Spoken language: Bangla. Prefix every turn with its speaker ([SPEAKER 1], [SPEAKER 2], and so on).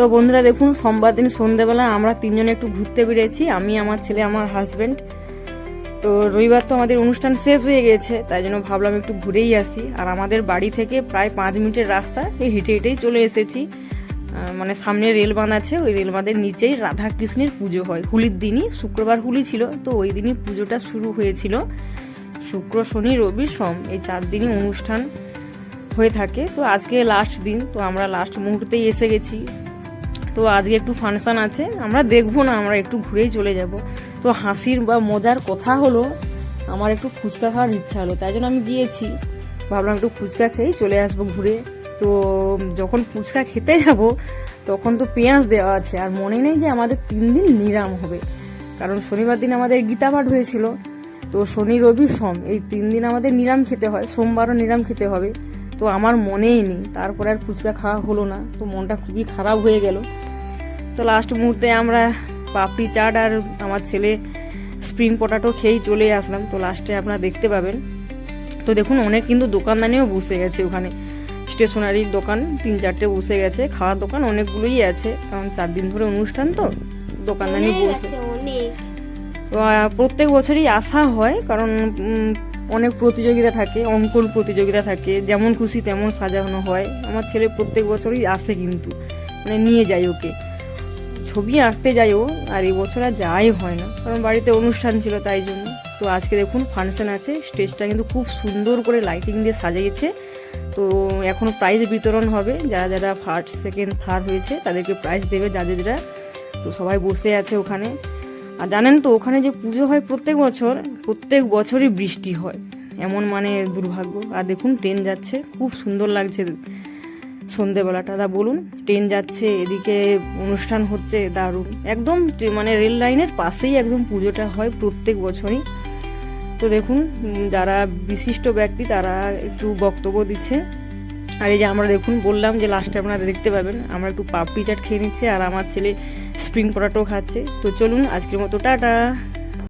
[SPEAKER 1] তো বন্ধুরা দেখুন, সোমবার দিন সন্ধেবেলা আমরা তিনজনে একটু ঘুরতে বেরিয়েছি। আমি, আমার ছেলে, আমার হাজব্যান্ড তো রবিবার তো আমাদের অনুষ্ঠান শেষ হয়ে গেছে, তাই জন্য ভাবলাম একটু ঘুরেই আসি। আর আমাদের বাড়ি থেকে প্রায় পাঁচ মিনিটের রাস্তা, এই হেঁটে হেঁটেই চলে এসেছি। মানে সামনে রেল আছে, ওই রেল বাঁধের নিচেই রাধা কৃষ্ণের পুজো হয়। হোলির দিনই, শুক্রবার হোলি ছিল, তো ওই দিনই পুজোটা শুরু হয়েছিল। শুক্র, শনি, রবি, সোম, এই চার দিনই অনুষ্ঠান হয়ে থাকে। তো আজকে লাস্ট দিন, তো আমরা লাস্ট মুহূর্তেই এসে গেছি। তো আজকে একটু ফাংশন আছে, আমরা দেখব না, আমরা একটু ঘুরেই চলে যাব। তো হাসির বা মজার কথা হলো, আমার একটু ফুচকা খাওয়ার ইচ্ছা হলো, তাই জন্য আমি গিয়েছি। ভাবলাম একটু ফুচকা খেয়েই চলে আসব ঘুরে। তো যখন ফুচকা খেতে যাব, তখন তো পেঁয়াজ দেওয়া আছে, আর মনে নেই যে আমাদের তিন দিন নিরাম হবে। কারণ শনিবার দিন আমাদের গীতা পাঠ হয়েছিল, তো শনি, রবি, সোম, এই তিন দিন আমাদের নিরাম খেতে হয়, সোমবারও নিরাম খেতে হবে। তো আমার মনেই নেই। তারপরে আর ফুচকা খাওয়া হলো না তো মনটা খুবই খারাপ হয়ে গেল। তো লাস্ট মুহূর্তে আমরা পাপড়ি চাট আর আমার ছেলে স্প্রিং পটাটো খেয়েই চলে আসলাম। তো লাস্টে আপনারা দেখতে পাবেন। তো দেখুন অনেক কিন্তু দোকানদানিও বসে গেছে ওখানে। স্টেশনারির দোকান তিন চারটে বসে গেছে। খাওয়ার দোকান অনেকগুলোই আছে কারণ চার দিন ধরে অনুষ্ঠান তো দোকানদানি বসে। তো, প্রত্যেক বছরই আসা হয় কারণ অনেক প্রতিযোগিতা থাকে অঙ্কন প্রতিযোগিতা থাকে, যেমন খুশি তেমন সাজানো হয়। আমার ছেলে প্রত্যেক বছরই আসে কিন্তু মানে নিয়ে যায় ওকে। ছবি আঁকতে ও আর এই বছর আর যাই হয় না, কারণ বাড়িতে অনুষ্ঠান ছিল তাই জন্য। তো আজকে দেখুন ফাংশন আছে, স্টেজটা কিন্তু খুব সুন্দর করে লাইটিং দিয়ে সাজিয়েছে। তো এখন প্রাইজ বিতরণ হবে, যারা যারা ফার্স্ট সেকেন্ড থার্ড হয়েছে তাদেরকে প্রাইজ দেবে জাজেজরা তো সবাই বসে আছে ওখানে। আর জানেন তো, ওখানে যে পুজো হয় প্রত্যেক বছর, প্রত্যেক বছরই বৃষ্টি হয়। এমন মানে দুর্ভাগ্য। আর দেখুন, ট্রেন যাচ্ছে, খুব সুন্দর লাগছে সন্ধেবেলাটা। দা বলুন, ট্রেন যাচ্ছে, এদিকে অনুষ্ঠান হচ্ছে, দারুণ। একদম মানে রেল লাইনের পাশেই একদম পুজোটা হয় প্রত্যেক বছরই। তো দেখুন যারা বিশিষ্ট ব্যক্তি, তারা একটু বক্তব্য দিচ্ছে। আর এই যে আমরা দেখুন, বললাম যে লাস্টে আপনারা দেখতে পাবেন, আমরা একটু পাপড়ি চাট খেয়ে নিচ্ছি, আর আমার ছেলে স্প্রিং পটাটো খাচ্ছে। তো চলুন আজকের মতো টাটা!